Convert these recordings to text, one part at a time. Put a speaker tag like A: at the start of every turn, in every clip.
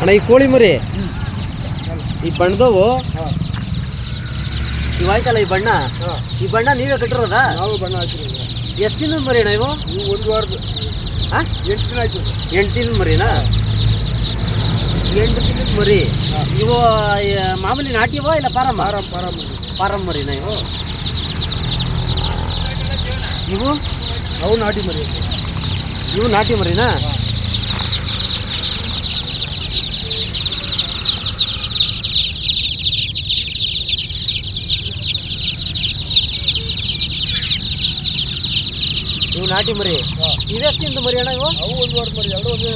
A: ಅಣ್ಣ ಈ ಕೋಳಿ ಮರಿ. ಈ ಬಣ್ಣದವು. ಇವಾಯ್ತಲ್ಲ ಈ ಬಣ್ಣ? ಈ ಬಣ್ಣ ನೀವೇ ಕಟ್ಟಿರೋದಾ?
B: ನಾವು ಬಣ್ಣ ಹಾಕಿರೋದು.
A: ಎಷ್ಟು ದಿನದ ಮರಿ ಅಣ್ಣ ಇವು?
B: ನೀವು ಒಂದು ವಾರದ
A: ಹಾಂ?
B: ಎಂಟು ದಿನ ಆಯ್ತು.
A: ಎಂಟು ದಿನದ ಮರಿನಾ? ಎಂಟು ದಿನದ ಮರಿ. ಇವು ಮಾಮೂಲಿ ನಾಟಿವ ಇಲ್ಲ ಪಾರಮ್ಮ?
B: ಆರಾಮ್ ಆರಾಮ್
A: ಪಾರಂ ಮರಿನಾ ಇವು. ಇವು?
B: ಅವು ನಾಟಿ ಮರಿ.
A: ಇವು ನಾಟಿ ಮರಿನಾ ಇವು ನಾಟಿ ಮರಿ. ಇದೆಷ್ಟು ದಿನದ ಮರಿ ಅಣ್ಣ ಇವು?
B: ಅವು ಒಂದು ವಾರದ ಮರಿ ಎರಡು ಒಂದೇ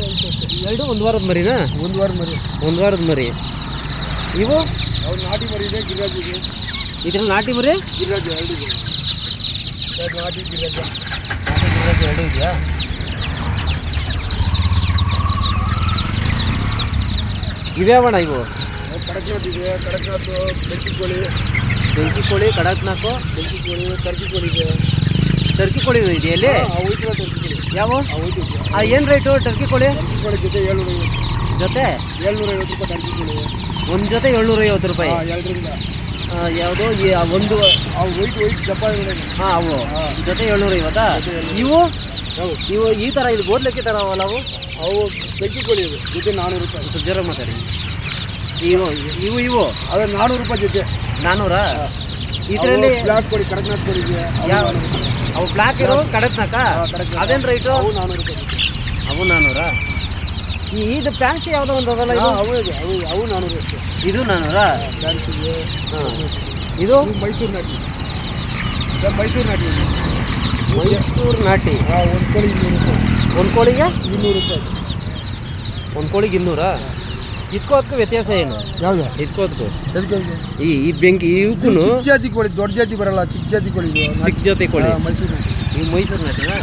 A: ಎರಡು ಒಂದು ವಾರದ ಮರಿನಾ?
B: ಒಂದು ವಾರ ಮರಿ.
A: ಒಂದು ವಾರದ ಮರಿ. ಇವು?
B: ಅವು ನಾಟಿ ಮರಿ ಇದೆ ಗಿರಾಜ್ ಇದೆ
A: ಇದ್ರಲ್ಲಿ ನಾಟಿ ಮರಿ?
B: ಗಿರಾಜ್ ಎರಡು ಇದೆ. ನಾಟಿ ಗಿರಾಜ
A: ನಾಟಿ ಎರಡು ಇದೆಯಾ ಇವ್ಯಾವಣ ಇವು?
B: ಕಡಕ್ನಾಥ್ ಇದೆ ಕಡಕ್ನಾಥ್ ಬೆಂಕಿ ಕೋಳಿ
A: ಬೆಂಕಿ ಕೋಳಿ ಕಡಕ್ನಾಕು
B: ಬೆಂಕಿ ಕೋಳಿ ಟರ್ಕಿ ಕೋಳಿ ಇದೆ.
A: ಟರ್ಕಿ ಕೋಳಿ ಇದೆಯಲ್ಲಿ? ಯಾವ?
B: ಏನ್ ಹೋಯ್ತಿದ್ದೆ
A: ಆ ಏನು ರೇಟು ಟರ್ಕಿ ಕೋಳಿ?
B: ಟರ್ಕಿ ಜೊತೆ ಏಳ್ನೂರ
A: ಜೊತೆ?
B: ಏಳ್ನೂರ ಐವತ್ತು ರೂಪಾಯಿ ಟರ್ಕಿ ಕೋಳಿ.
A: ಒಂದು ಜೊತೆ ಏಳ್ನೂರ ಐವತ್ತು ರೂಪಾಯಿ
B: ಎರಡರಿಂದ.
A: ಯಾವುದೋ? ಒಂದು
B: ಅವು ವೈಟ್ ವೈಟ್ ದಪ್ಪ
A: ಹಾಂ ಅವು. ಜೊತೆ ಏಳ್ನೂರ ಐವತ್ತಾ ಇವು? ಇವು ಈ ಥರ ಇದು ಗೋದ್ಲಕ್ಕೆ ಥರ ಅವಲ್ಲ ಅವು?
B: ಅವು ಬೆಂಕಿ ಕೋಳಿ ಇದೆ ಜೊತೆ ನಾನ್ನೂರು ರೂಪಾಯಿ.
A: ಜೋರಾಗಿ ಮಾತಾಡಿ ಇವು ಇವು ಇವು.
B: ಅದೇ ನಾನ್ನೂರು ರೂಪಾಯಿ ಜೊತೆ.
A: ನಾನ್ನೂರ ಇದರಲ್ಲಿ
B: ಬ್ಲಾಕ್ ಕೋಳಿ ಕಡಕ್ನಾಥ್ ಕೊಡಿ
A: ಯಾವ. ಅವು ಬ್ಲಾಕ್ ಇರೋ ಕಡಕ್ನಾಕ
B: ಹಾ,
A: ಅದೇನು ರೈಟು
B: ಅವು ನಾನ್ನೂರು ರೂಪಾಯಿ
A: ಅವು ನಾನ್ನೂರ ಈ ಇದು ಫ್ಯಾನ್ಸಿ ಯಾವುದೋ ಒಂದು ಅದಲ್ಲ ಇದು?
B: ಅವು ಇದೆ ಅವು ಅವು ನಾನ್ನೂರು
A: ಇದು ನಾನ್ನೂರ
B: ಡ್ಯಾನ್ಸ್ ಇದೆ.
A: ಹಾಂ. ಇದು?
B: ಇದು ಮೈಸೂರು ನಾಟಿ. ಇದು ಮೈಸೂರು ನಾಟಿ
A: ಮೈಸೂರು ನಾಟಿ.
B: ಒಂದು ಕೋಳಿ ಇನ್ನೂರು ರೂಪಾಯಿ.
A: ಒಂದು ಕೋಳಿಗೆ
B: ಇನ್ನೂರು ರೂಪಾಯಿ.
A: ಒಂದು ಕೋಳಿಗೆ ಇನ್ನೂರಾ ಇದ್ಕೋದಕ್ಕೂ ವ್ಯತ್ಯಾಸ ಏನು?
B: ಯಾವುದು?
A: ಇದ್ಕೋದಕ್ಕೂ.
B: ಎದಕ್ಕೆ?
A: ಈ ಈ ಬೆಂಕಿ ಇವಕ್ಕೂ
B: ಚಿಕ್ಕ ಜಾತಿ ಕೋಳಿ ದೊಡ್ಡ ಜಾತಿ ಬರಲ್ಲ ಚಿಕ್ಕ ಜಾತಿ ಕೋಳಿ ಇದು.
A: ಚಿಕ್ಕ ಜಾತಿ ಕೋಳಿ.
B: ಮೈಸೂರು.
A: ಈ ಮೈಸೂರು ನಾಟಿನಾ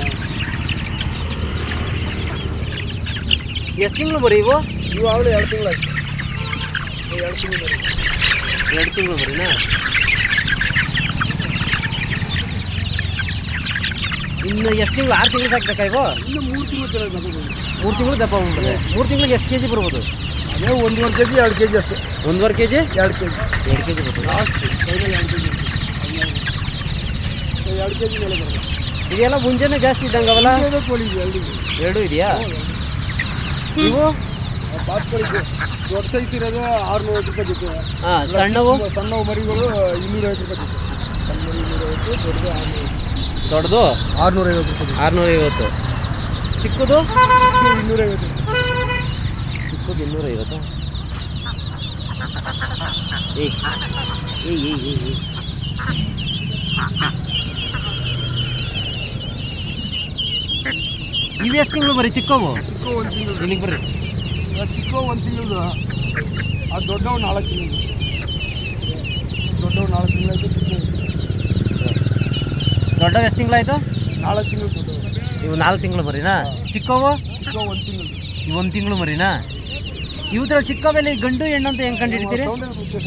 A: ಎಷ್ಟು ತಿಂಗಳು ಬರೀ ಇವು?
B: ಇವು ಆಗಲೇ ಎರಡು ತಿಂಗಳಾಯ್ತು ಎರಡು ತಿಂಗಳು ಬರೀ.
A: ಎರಡು ತಿಂಗಳು ಬರೀನಾ? ಇನ್ನು ಎಷ್ಟು ತಿಂಗಳು ಆರು ತಿಂಗಳು ಸಾಕ್ಬೇಕಾ ಇವು?
B: ಇನ್ನು ಮೂರು ತಿಂಗಳು ಚೆನ್ನಾಗಿ
A: ಮೂರು ತಿಂಗಳು ದಪ್ಪ ಮೂರು ತಿಂಗಳಿಗೆ ಎಷ್ಟು ಕೆ ಜಿ ಬರ್ಬೋದು?
B: ಅದೇ ಒಂದೂವರೆ ಕೆ ಜಿ ಎರಡು ಕೆ ಜಿ ಅಷ್ಟೇ.
A: ಒಂದೂವರೆ ಕೆ ಜಿ
B: ಎರಡು ಕೆ ಜಿ
A: ಎರಡು ಕೆ ಜಿ ಬರ್ತದೆ
B: ಲಾಸ್ಟ್ ಫೈನಲ್ ಎರಡು ಕೆ ಜಿ ಎರಡು ಕೆ ಜಿ ಮೇಲೆ ಬರೋದು
A: ಇದೆಲ್ಲ ಮುಂಜಾನೆ ಜಾಸ್ತಿ ಇದ್ದಂಗೆ ಅವಲ್ಲ?
B: ಕೋಳಿ ಇದೆ ಎರಡು
A: ಎರಡು ಇದೆಯಾ? ನೀವು
B: ಬಾತ್ ಕೋಳಿ ಇದೆ. ದೊಡ್ಡ ಸೈಜ್ ಇರೋದು ಆರುನೂರ ರೂಪಾಯಿ ಜೊತೆ.
A: ಹಾಂ ಸಣ್ಣವು?
B: ಸಣ್ಣವು ಮರಿಗಳು ಇನ್ನೂರೈವತ್ತು ರೂಪಾಯಿ ಜೊತೆ. ಸಣ್ಣ ಮರಿ ಇನ್ನೂರೈವತ್ತು ದೊಡ್ಡದು ಆರುನೂರು.
A: ದೊಡ್ಡದು?
B: ಆರುನೂರೈವತ್ತು ರೂಪಾಯಿ ಜೊತೆ.
A: ಆರುನೂರ ಐವತ್ತು ಚಿಕ್ಕದು?
B: ಚಿಕ್ಕದು ಇನ್ನೂರೈವತ್ತು ರೂಪಾಯಿ
A: ಚಿಕ್ಕದು ಇನ್ನೂರ ಏ ಏ ಏ. ಏಯ್ ಏಯ್ ಎಷ್ಟು ತಿಂಗಳು ಬರೀ? ಚಿಕ್ಕವು?
B: ಚಿಕ್ಕ ಒಂದು ತಿಂಗಳು.
A: ಇಲ್ಲಿಗೆ ಬರ್ರಿ.
B: ಚಿಕ್ಕ ಒಂದು ತಿಂಗಳು ಆ ದೊಡ್ಡವು ನಾಲ್ಕು ತಿಂಗಳು. ದೊಡ್ಡವು ನಾಲ್ಕು ತಿಂಗಳಾಯ್ತು ಚಿಕ್ಕ
A: ದೊಡ್ಡವು ಎಷ್ಟು ತಿಂಗಳಾಯ್ತು
B: ನಾಲ್ಕು ತಿಂಗಳು ದೊಡ್ಡವು
A: ಇವು ನಾಲ್ಕು ತಿಂಗಳು ಬರೀನಾ? ಚಿಕ್ಕವು?
B: ಚಿಕ್ಕ ಒಂದು ತಿಂಗಳು.
A: ಒಂದು ತಿಂಗಳು ಮರಿನಾ ಇವುದ್ರಲ್ಲಿ ಚಿಕ್ಕವೆಲ್ಲ ಈ ಗಂಡು ಹೆಣ್ಣು ಅಂತ ಹೆಂಗೆ ಕಂಡಿಡ್ತೀರಿ?
B: ಸೌಂಡಲ್ಲಿ ವ್ಯತ್ಯಾಸ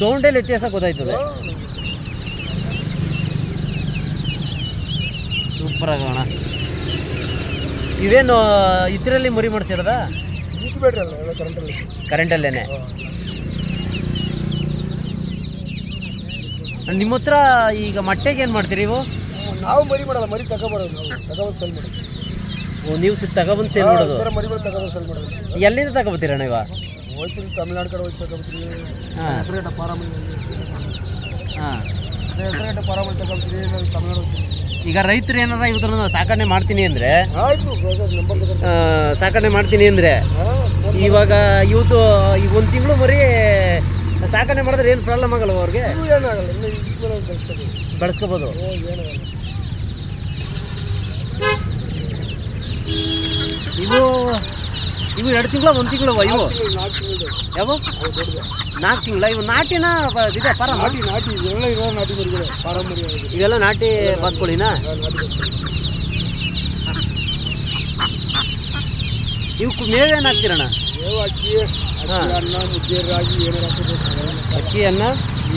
A: ಸೌಂಡಲ್ಲಿ?
B: ವ್ಯತ್ಯಾಸ
A: ಗೊತ್ತಾಯ್ತದೆ. ಸೂಪರ್ ಆಗೋಣ ಇವೇನು ಇದರಲ್ಲಿ ಮರಿ ಮಾಡಿಸಿರೋದಾ? ಕರೆಂಟಲ್ಲೇನೆ. ನಿಮ್ಮ ಹತ್ರ ಈಗ ಮೊಟ್ಟೆಗೆ ಏನು ಮಾಡ್ತೀರಿ ನೀವು
B: ನಾವು ಮರಿ ಮಾಡಲ್ಲ ಮರಿ ತಗೊಬರೋದು ನಾವು. ತಗೊಬಂದು ಸೆಲ್ ಮಾಡೋದು.
A: ಓ, ನೀವು ಸಿ ತಗೊಬಂದು ಸೇಲ್ ಮಾಡೋದು?
B: ಈ ಥರ ಮರಿಗಳು ತಗೊಬಂದು ಸೆಲ್ ಮಾಡೋದು.
A: ಎಲ್ಲಿಂದ ತಗೊಬತ್ತೀರ ನೀವು?
B: ಹೋಯ್ತೀವಿ ತಮಿಳ್ನಾಡು ಕಡೆ ಹೋಯ್ತು ತಗೊಬತ್ತೀವಿ
A: ಹಾ.
B: ಹೆಸರುಗಟ್ಟ ಪಾರಾಮಳಿ
A: ಹಾಂ.
B: ಹೆಸರುಗಟ್ಟ ಪಾರಾಮಳಿ ತಗೊಬತ್ತೀವಿ ನಾವು ತಮಿಳ್ನಾಡು ಹೋಗ್ತೀವಿ
A: ಈಗ ರೈತರು ಏನಾರ ಇವ್ರನ್ನ ಸಾಕಣೆ ಮಾಡ್ತೀನಿ ಅಂದರೆ
B: ಆಯ್ತು ನಂಬರ್ ಬೇಕಾದ್ರೆ
A: ಸಾಕಣೆ ಮಾಡ್ತೀನಿ ಅಂದರೆ
B: ಹಾಂ
A: ಇವಾಗ ಇವತ್ತು ಈಗ ಒಂದು ತಿಂಗಳು ಮರಿ ಸಾಕಣೆ ಮಾಡಿದ್ರೆ ಏನು ಪ್ರಾಬ್ಲಮ್ ಆಗಲ್ಲ ಅವ್ರಿಗೆ?
B: ಏನಾಗಲ್ಲ ಇನ್ನು ಈಕ್ವಲ್ ಆಗಿ ಕಳಿಸ್ಕೊತೀವಿ
A: ಬಳಸ್ಕೋಬೋದು.
B: ಓ ಏನಾಗಲ್ಲ
A: ಇವು ಇವು ಎರಡು ತಿಂಗಳ ಒಂದು ತಿಂಗಳು ಇವು
B: ತಿಂಗಳು ನಾಲ್ಕು ತಿಂಗಳು
A: ಯಾವ
B: ಅವು ದೊಡ್ಡದು
A: ನಾಲ್ಕು ತಿಂಗಳ ಇವು ನಾಟಿನ ಬ- ಇದೆ ಪರ
B: ನಾಟಿ ನಾಟಿ ಇವೆಲ್ಲ ಇರೋ ನಾಟಿ ಮರಿಗಳು ಪಾರಂಪರಿ ಆಗಿದೆ
A: ಇವೆಲ್ಲ ನಾಟಿ ಬಾತ್ಕೋಳಿನ
B: ನಾಟಿ ಮರಿಗಳು.
A: ಇವಕ್ಕೆ ಮೇವೇನು ಹಾಕ್ತೀರಣ್ಣ
B: ಮೇವು ಅಕ್ಕಿ ಅಕ್ಕಿ
A: ಹಾ.
B: ಅನ್ನ ಮುದ್ದೆ ರಾಗಿ ಏನಾರು ಹಾಕಿದ್ರೆ
A: ಅಕ್ಕಿ ಅನ್ನ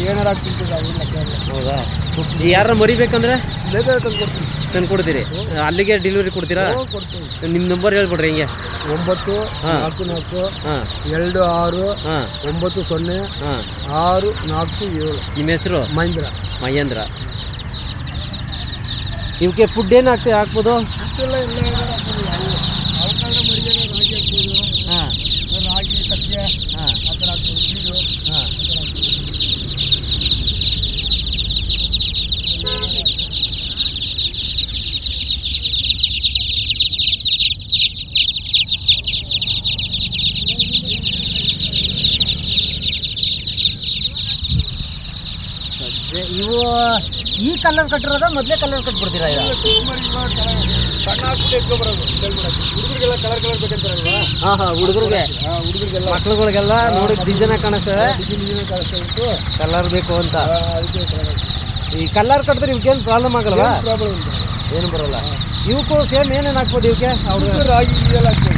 B: ಏನಾರು ಹಾಕ್ತಿರ್ತದೆ ಅವೆಲ್ಲ ಲೆಕ್ಕ ಇಲ್ಲ.
A: ಹೌದಾ ಈ ಯಾರ ಮರಿಬೇಕಂದ್ರೆ
B: ಬೇಕಾದ್ರೆ ತಂದು
A: ಕೊಡ್ತೀರಿ. ಅಲ್ಲಿಗೆ ಡೆಲಿವರಿ ಕೊಡ್ತೀರಾ?
B: ನಿಮ್ ಕೊಡ್ತೀನಿ.
A: ನಿಮ್ಮ ನಂಬರ್ ಹೇಳ್ಬಿಡ್ರಿ ಹಿಂಗೆ.
B: ಒಂಬತ್ತು
A: ಹಾ.
B: ನಾಲ್ಕು ನಾಲ್ಕು
A: ಹಾಂ.
B: ಎರಡು ಆರು
A: ಹಾಂ.
B: ಒಂಬತ್ತು ಸೊನ್ನೆ
A: ಹಾಂ.
B: ಆರು ನಾಲ್ಕು ಏಳು.
A: ನಿಮ್ಮ ಹೆಸರು?
B: ಮಹೇಂದ್ರ.
A: ಮಹೇಂದ್ರ. ಇವಕ್ಕೆ ಫುಡ್ ಏನು ಹಾಕ್ತೀವಿ ಹಾಕ್ಬೋದು? ಹಾಂ.
B: ರಾಗಿ ಸತ್ಯ
A: ಹಾಂ.
B: ಆ ಥರ ಹಾಕ್ಬೋದು
A: ಹಾಂ. ಸದ್ಯ ಇವು ಈ ಕಲರ್ ಕಟ್ಟಿರೋದ ಮೊದಲೇ ಕಲರ್ ಕಟ್ಬಿಡ್ತೀರಾ ಇದು
B: ಚಿಕ್ಕ ಮರಿ ಇವಾಗ ಸಣ್ಣ ಹಾಕ್ಬಿಟ್ಟು ಎತ್ಕೊ ಬರೋದು ಸೇಲ್ ಮಾಡೋದು ಹುಡುಗರಿಗೆಲ್ಲ ಕಲರ್ ಕಲರ್ ಬೇಕಂತಾರಲ್ವಾ
A: ಹಾಂ ಹಾಂ ಹುಡುಗರಿಗೆ.
B: ಹುಡುಗರಿಗೆಲ್ಲ
A: ಮಕ್ಳುಗಳಿಗೆಲ್ಲ ನೋಡಿ ಡಿಸೈನ್ ಕಾಣಿಸ್ತವೆ
B: ಇತ್ತು
A: ಕಲರ್ ಬೇಕು ಅಂತ.
B: ಅದಕ್ಕೆ
A: ಈ ಕಲರ್ ಕಟ್ಟಿದ್ರೆ ಇವಕ್ಕೇನು ಪ್ರಾಬ್ಲಮ್ ಆಗಲ್ವಾ?
B: ಪ್ರಾಬ್ಲಮ್
A: ಏನು ಬರೋಲ್ಲ. ಇವಕ್ಕೂ ಸೇಮ್ ಏನೇನು ಹಾಕ್ಬೋದು ಇವಕ್ಕೆ ಅವ್ರು
B: ರಾಗಿ ಇದೆಲ್ಲ ಹಾಕ್ಬೋದು.